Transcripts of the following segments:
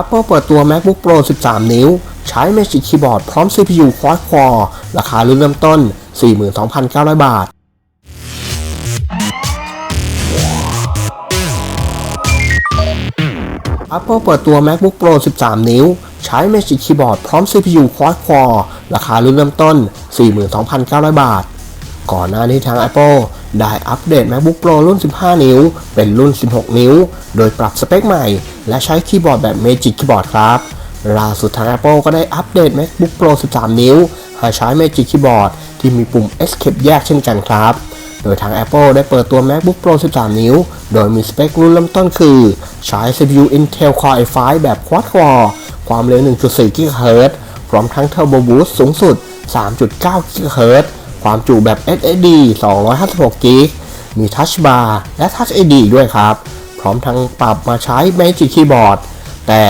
Apple เปิดตัว MacBook Pro 13 นิ้ว ใช้ Magic Keyboard พร้อม CPU Quad Core ราคารุ่นเริ่มต้น 42,900 บาท Apple เปิดตัว MacBook Pro 13 นิ้ว ใช้ Magic Keyboard พร้อม CPU Quad Core ราคารุ่นเริ่มต้น 42,900 บาท ก่อนหน้านี้ทาง Apple ได้อัปเดต MacBook Pro รุ่น 15 นิ้ว เป็นรุ่น 16 นิ้ว โดยปรับสเปคใหม่ และใช้คีย์บอร์ดแบบ Magic Keyboard ครับล่าสุดทาง Apple ก็ได้อัปเดต MacBook Pro 13 นิ้วให้ใช้ Magic Keyboard ที่มีปุ่ม Escape แยกเช่นกันครับ โดยทาง Apple ได้เปิดตัว MacBook Pro 13 นิ้ว โดยมีสเปครุ่นเริ่มต้นคือ ใช้ CPU Intel Core i5 แบบ Quad Core ความเร็ว 1.4 GHz พร้อมทั้ง Turbo Boost สูงสุด 3.9 GHz ความจุแบบ SSD 256 g b มี Touch Bar และ Touch ID ด้วยครับ พร้อมทั้งปรับมาใช้ Magic Keyboard แต่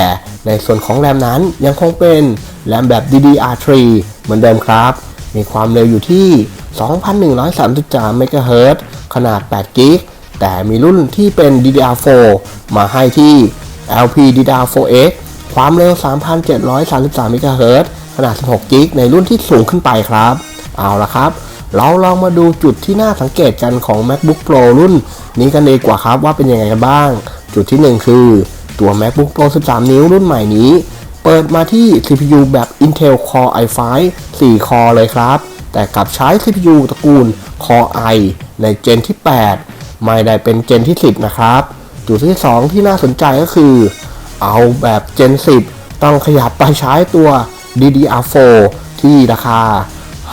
ในส่วนของแรมนั้นยังคงเป็นแรมแบบ DDR3 เหมือนเดิมครับ มีความเร็วอยู่ที่ 2,133 MHz ขนาด8 g b แต่มีรุ่นที่เป็น DDR4 มาให้ที่ LPDDR4X ความเร็ว 3,733 MHz ขนาด 16 g b ในรุ่นที่สูงขึ้นไปครับ เอาละครับ เราลองมาดูจุดที่น่าสังเกตกันของ MacBook Pro รุ่น นี้กันดีกว่าครับว่าเป็นยังไงกันบ้าง จุดที่ 1 คือตัว MacBook Pro 13 นิ้วรุ่นใหม่นี้ เปิดมาที่ CPU แบบ Intel Core i5 4คอเลยครับ แต่กลับใช้ CPU ตระกูล Core i ในเจนที่ 8 ไม่ได้เป็นเจนที่ 10 นะครับ จุดที่ 2 ที่น่าสนใจก็คือ เอาแบบเจน 10 ต้องขยับไปใช้ตัว DDR4 ที่ราคา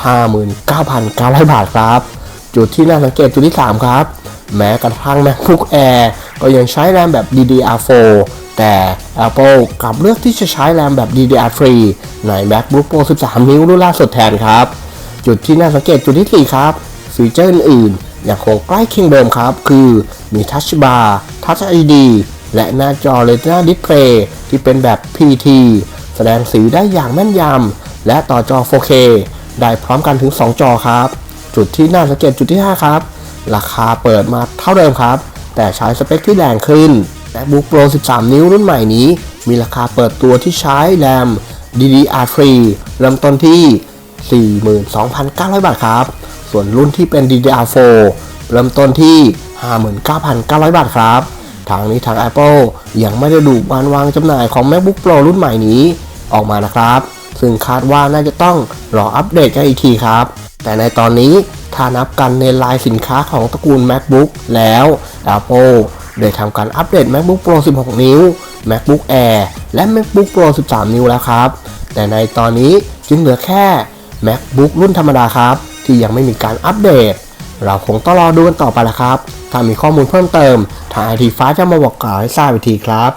59,900 บาทครับ จุดที่น่าสังเกตจุดที่ 3 ครับ แม้กระทั่ง MacBook Air ก็ยังใช้แรมแบบ DDR4 แต่ Apple กลับเลือกที่จะใช้แรมแบบ DDR3 ใน MacBook Pro 13 นิ้วรุ่นล่าสุดแทนครับ จุดที่น่าสังเกตจุดที่ 4 ครับ ฟีเจอร์อื่นๆยังคงใกล้เคียงเดิมครับ คือมี Touch Bar Touch ID และหน้าจอ Retina Display ที่เป็นแบบ PT แสดงสีได้อย่างแม่นยำและต่อจอ 4K ได้พร้อมกันถึง 2 จอครับ จุดที่น่าสังเกตจุดที่ 5 ครับ ราคาเปิดมาเท่าเดิมครับ แต่ใช้สเปคที่แรงขึ้น MacBook Pro 13 นิ้วรุ่นใหม่นี้ มีราคาเปิดตัวที่ใช้แรม DDR3 เริ่มต้นที่ 42,900 บาทครับ ส่วนรุ่นที่เป็น DDR4 เริ่มต้นที่ 59,900 บาทครับ ทางนี้ทาง Apple ยังไม่ได้ดูวันวางจำหน่ายของ MacBook Pro รุ่นใหม่นี้ออกมานะครับ ซึ่งคาดว่าน่าจะต้องรออัปเดตกันอีกทีครับ แต่ในตอนนี้ถ้านับกันในลายสินค้าของตระกูล MacBook แล้ว Apple ได้ทำการอัปเดต MacBook Pro 16 นิ้ว MacBook Air และ MacBook Pro 13 นิ้วแล้วครับ แต่ในตอนนี้จึงเหลือแค่ MacBook รุ่นธรรมดาครับ ที่ยังไม่มีการอัปเดต เราคงต้องรอดูกันต่อไปละครับ ถ้ามีข้อมูลเพิ่มเติม ทางไอทีฟ้าจะมาบอกกล่าวให้ทราบอีกทีครับ